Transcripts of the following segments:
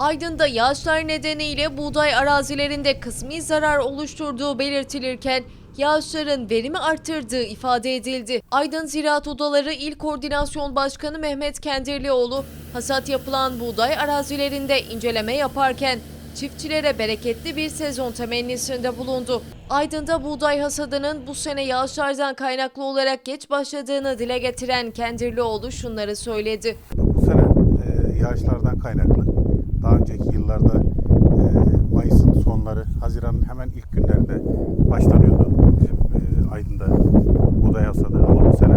Aydın'da yağışlar nedeniyle buğday arazilerinde kısmi zarar oluşturduğu belirtilirken yağışların verimi arttırdığı ifade edildi. Aydın Ziraat Odaları İl Koordinasyon Başkanı Mehmet Kendirlioğlu hasat yapılan buğday arazilerinde inceleme yaparken çiftçilere bereketli bir sezon temennisinde bulundu. Aydın'da buğday hasadının bu sene yağışlardan kaynaklı olarak geç başladığını dile getiren Kendirlioğlu şunları söyledi. Bu sene e, yağışlardan kaynaklı. Daha önceki yıllarda e, Mayıs'ın sonları, Haziran'ın hemen ilk günlerinde başlanıyordu e, Aydın'da buğday hasadı. Ama bu sene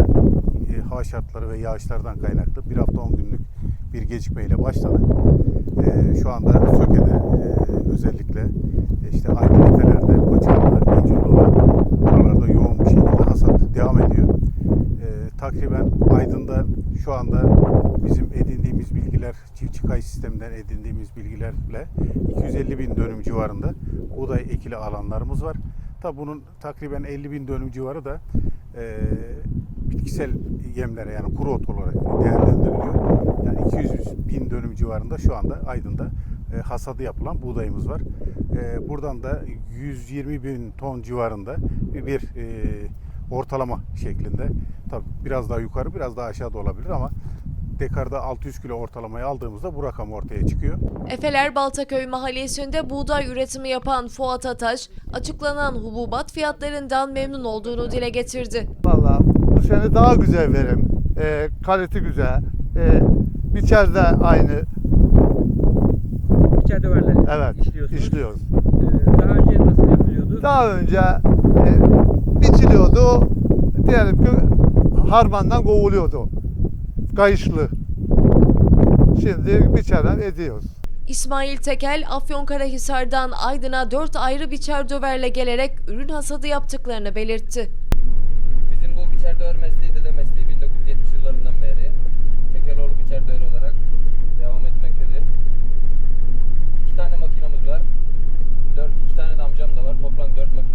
e, hava şartları ve yağışlardan kaynaklı bir hafta 10 günlük bir gecikmeyle başladı. E, şu anda Söke'de e, özellikle e, işte Aydın Efeler'de, Koçar'da, İncirli'de buralarda yoğun bir şekilde hasat devam ediyor. Ee, takriben Aydın'da şu anda bizim edindiğimiz bilgiler, çiftçi kayıt sisteminden edindiğimiz bilgilerle 250 bin dönüm civarında buğday ekili alanlarımız var. Tabi bunun takriben 50 bin dönüm civarı da e, bitkisel yemlere yani kuru ot olarak değerlendiriliyor. Yani 200 bin dönüm civarında şu anda Aydın'da e, hasadı yapılan buğdayımız var. E, buradan da 120 bin ton civarında bir, e, ortalama şeklinde. Tabi biraz daha yukarı biraz daha aşağıda olabilir ama dekarda 600 kilo ortalamayı aldığımızda bu rakam ortaya çıkıyor. Efeler Baltaköy mahallesinde buğday üretimi yapan Fuat Ataş, açıklanan hububat fiyatlarından memnun olduğunu dile getirdi. Valla bu sene daha güzel verim. E, kalite güzel. E, biçer de aynı. İçer döverle Evet işliyorsunuz. işliyoruz. Ee, daha önce nasıl yapılıyordu? Daha önce e, biçiliyordu. Diyelim ki harmandan kovuluyordu. Kayışlı. Şimdi biçerden ediyoruz. İsmail Tekel, Afyonkarahisar'dan Aydın'a dört ayrı biçer döverle gelerek ürün hasadı yaptıklarını belirtti. Bizim bu biçer döver mesleği dede mesleği 1970 yıllarından beri Tekeloğlu biçer döver olarak devam etmektedir. İki tane makinamız var. Dört, iki tane de amcam da var. Toplam dört makine